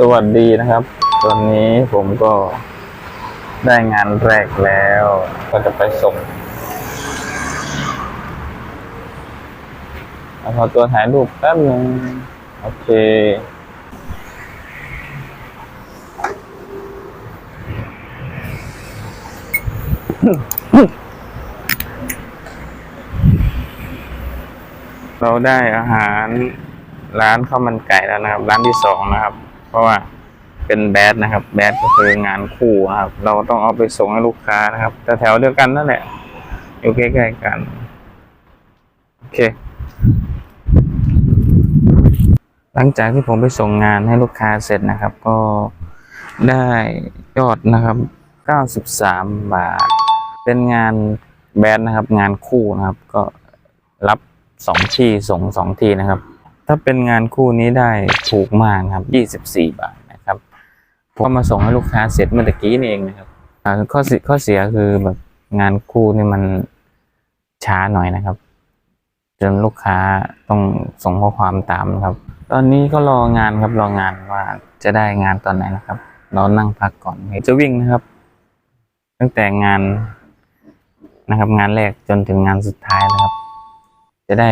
สวัสดีนะครับ ตอนนี้ผมก็ได้งานแรกแล้ว ก็จะไปส่งเอาขอตัวถ่ายรูปแป๊บหนึงโอเคเราได้อาหารร้านข้าวมันไก่แล้วนะครับ ร้านที่สองนะครับ เพราะว่าเป็นแบดนะครับ แบดก็คืองานคู่ครับ เราต้องเอาไปส่งให้ลูกค้านะครับ แต่แถวเดียวกันนั่นแหละ อยู่ใกล้ๆกัน โอเค หลังจากที่ผมไปส่งงานให้ลูกค้าเสร็จนะครับ ก็ได้ยอดนะครับ 93 บาท เป็นงานแบดนะครับ งานคู่นะครับ ก็รับสองที่ส่งสองที่นะครับ ถ้าเป็นงานคู่นี้ได้ถูกมากครับ 24 บาทนะครับผมมาส่งให้ลูกค้าเสร็จเมื่อกี้นี่เองนะครับข้อเสียข้อเสียคือแบบงานคู่นี่มันช้าหน่อยนะครับ จนลูกค้าต้องส่งข้อความตามนะครับ ตอนนี้ก็รองานครับรองานว่าจะได้งานตอนไหนนะครับเรานั่งพักก่อนจะวิ่งนะครับ ตั้งแต่งานนะครับ งานแรกจนถึงงานสุดท้ายนะครับ จะได้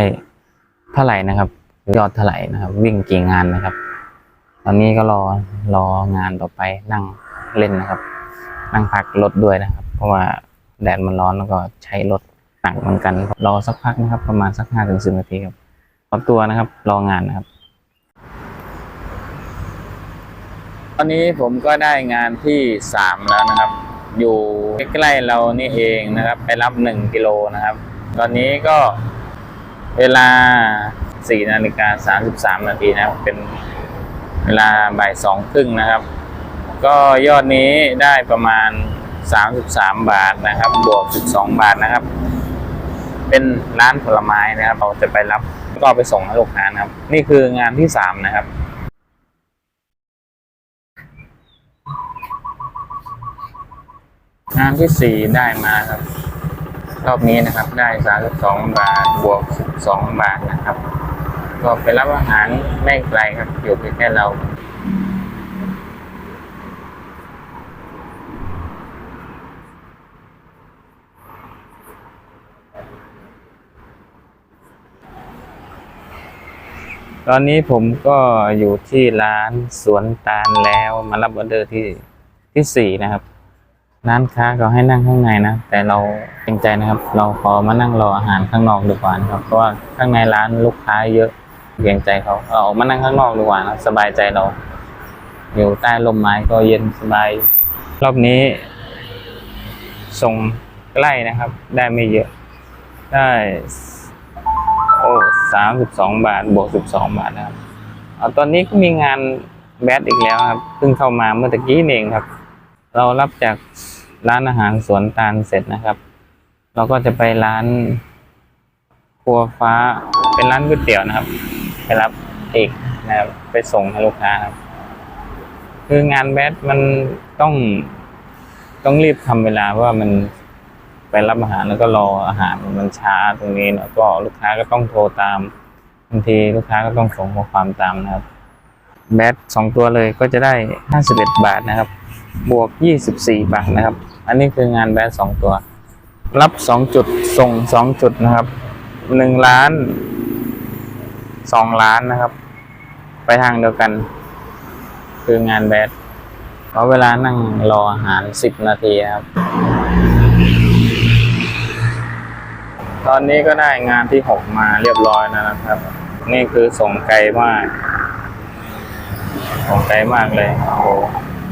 เท่าไหร่นะครับ ยอดเท่าไหร่นะครับ วิ่งกี่งานนะครับ ตอนนี้ก็รอรองานต่อไปนั่งเล่นนะครับ นั่งพักรถด้วยนะครับ เพราะว่าแดดมันร้อนแล้วก็ใช้รถหนักเหมือนกันรอสักพักนะครับ ประมาณสักห้าถึงสิบนาทีครับขอตัวนะครับ รองานนะครับ ตอนนี้ผมก็ได้งานที่สามแล้วนะครับ อยู่ใกล้ๆเรานี่เองนะครับ ไปรับหนึ่งกิโลนะครับ ตอนนี้ก็เวลา สี่นาฬิกาสามสิบสามนาทีนะครับเป็นเวลาบ่ายสองครึ่งนะครับ ก็ยอดนี้ได้ประมาณสามสิบสามบาทนะครับ บวกสิบสองบาทนะครับ เป็นร้านผลไม้นะครับ เราจะไปรับก็ไปส่งให้ลูกค้านะครับ นี่คืองานที่สามนะครับงานที่สี่ได้มาครับ รอบนี้นะครับได้สามสิบสองบาท บวกสิบสองบาทนะครับ ก็ไปรับอาหารไม่ไกลครับ อยู่ใกล้ๆเราตอนนี้ผมก็อยู่ที่ร้านสวนตาลแล้วมารับออเดอร์ที่ที่สี่นะครับร้านค้าเขาให้นั่งข้างในนะ แต่เราเกรงใจนะครับ เราขอมานั่งรออาหารข้างนอกดีกว่านะครับเพราะว่าข้างในร้านลูกค้าเยอะ เกรงใจเขาเราออกมานั่งข้างนอกดีกว่านะสบายใจเรา อยู่ใต้ลมไม้ก็เย็นสบาย รอบนี้ส่งใกล้นะครับ ได้ไม่เยอะ ได้โอ้สามสิบสองบาท บวกสิบสองบาทนะครับเอาตอนนี้ก็มีงานแบดอีกแล้วครับ เพิ่งเข้ามาเมื่อตะกี้เองครับ เรารับจากร้านอาหารสวนตาลเสร็จนะครับ เราก็จะไปร้านครัวฟ้าเป็นร้านก๋วยเตี๋ยวนะครับ ไปรับเอกนะครับไปส่งให้ลูกค้าครับ คืองานแบดมันต้องต้องรีบทำเวลาเพราะว่ามันไปรับอาหารแล้วก็รออาหารมันช้าตรงนี้แล้วก็ลูกค้าก็ต้องโทรตามบางทีลูกค้าก็ต้องส่งข้อความตามนะครับ แบตสองตัวเลยก็จะได้ห้าสิบเอ็ดบาทนะครับ บวกยี่สิบสี่บาทนะครับ อันนี้คืองานแบตสองตัว รับสองจุดส่งสองจุดนะครับหนึ่งล้าน สองล้านนะครับ ไปทางเดียวกัน คืองานแบตเพราะเวลานั่งรออาหารสิบนาทีครับ ตอนนี้ก็ได้งานที่หกมาเรียบร้อยแล้วนะครับ นี่คือส่งไกลมาก ส่งไกลมากเลยโอ้โห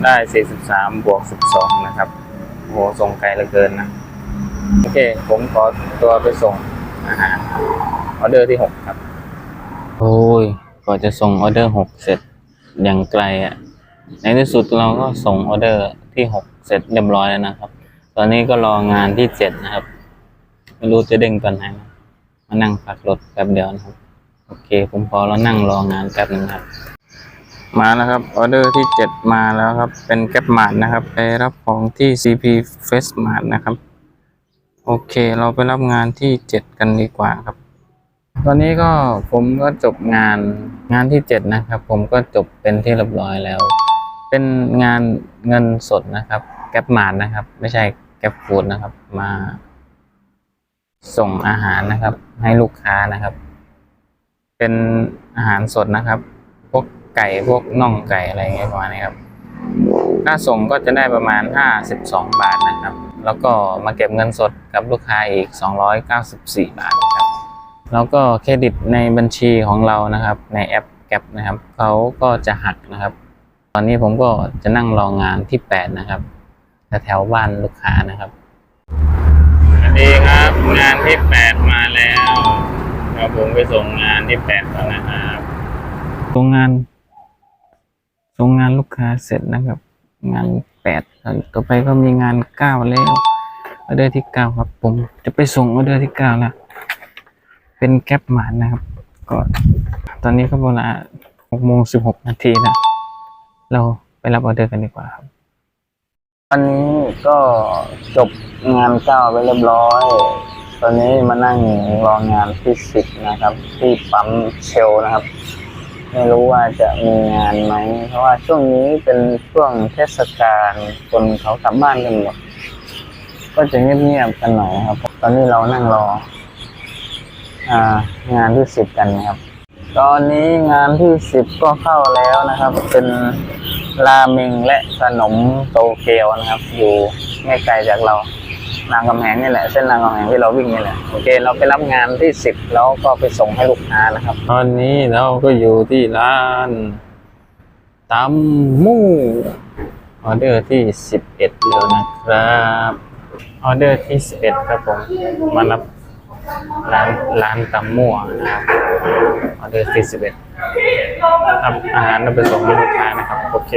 ได้สี่สิบสามบวกสิบสองนะครับโอ้โหส่งไกลเหลือเกินนะโอเค ผมขอตัวไปส่งอาหารออเดอร์ที่หกครับ โอ้ยกว่าจะส่งออเดอร์หกเสร็จอย่างไกลอะ ในที่สุดเราก็ส่งออเดอร์ที่หกเสร็จเรียบร้อยแล้วนะครับ ตอนนี้ก็รองานที่เจ็ดนะครับ ไม่รู้จะเด้งตอนไหนนะมานั่งพักรถแป๊บเดียวนะครับ โอเค ผมพอแล้วนั่งรองานแป๊บนึงครับ มาแล้วครับออเดอร์ที่เจ็ดมาแล้วครับ เป็นแก๊ปมาร์นะครับ ไปรับของที่ CP f a c e Mart นะครับ โอเค เราไปรับงานที่เจ็ดกันดีกว่าครับ ตอนนี้ก็ผมก็จบงานงานที่เจ็ดนะครับ ผมก็จบเป็นที่เรียบร้อยแล้ว เป็นงานเงินสดนะครับ แก๊ปมาร์นะครับ ไม่ใช่แก๊ปฟูดนะครับ มาส่งอาหารนะครับ ให้ลูกค้านะครับ เป็นอาหารสดนะครับ พวกไก่พวกน่องไก่อะไรอย่างเงี้ยประมาณนี้ครับค่าส่งก็จะได้ประมาณ 52 บาทนะครับ แล้วก็มาเก็บเงินสดกับลูกค้าอีก 294 บาทนะครับ แล้วก็เครดิตในบัญชีของเรานะครับ ในแอปแกปนะครับเขาก็จะหักนะครับ ตอนนี้ผมก็จะนั่งรองานที่ 8 นะครับแถวๆบ้านลูกค้านะครับสวัสดีครับ งานที่ 8 มาแล้วเดี๋ยวผมไปส่งงานที่8ก่อนนะครับส่งงานส่งงานลูกค้าเสร็จนะครับ งานแปดต่อไปก็มีงานเก้าแล้วออเดอร์ที่เก้าครับ ผมจะไปส่งออเดอร์ที่เก้าแล้ว เป็นแก๊ปหมานนะครับ ก็ตอนนี้ก็เวลาหกโมงสิบหกนาทีนะ เราไปรับออเดอร์กันดีกว่าครับตอนนี้ก็จบงานเก้าไปเรียบร้อย ตอนนี้มานั่งรองานที่สิบนะครับ ที่ปั๊มเชลนะครับ ไม่รู้ว่าจะมีงานไหม เพราะว่าช่วงนี้เป็นช่วงเทศกาลคนเขากลับบ้านกันหมด ก็จะเงียบๆกันหน่อยครับ ตอนนี้เรานั่งรอ อ่างานที่สิบกันนะครับ ตอนนี้งานที่สิบก็เข้าแล้วนะครับ เป็นราเมงและขนมโตเกียวนะครับ อยู่ไม่ไกลจากเรารามคำแหงนี่แหละเส้นรามคำแหงที่เราวิ่งนี่แหละโอเค เราไปรับงานที่สิบแล้วก็ไปส่งให้ลูกค้านะครับ ตอนนี้เราก็อยู่ที่ร้านตำมู่ออเดอร์ที่สิบเอ็ดแล้วนะครับ ออเดอร์ที่สิบเอ็ดครับผมมารับ ร้านร้านตำมั่วนะครับออเดอร์ที่สิบเอ็ดทำอาหารนำไปส่งให้ลูกค้านะครับ โอเค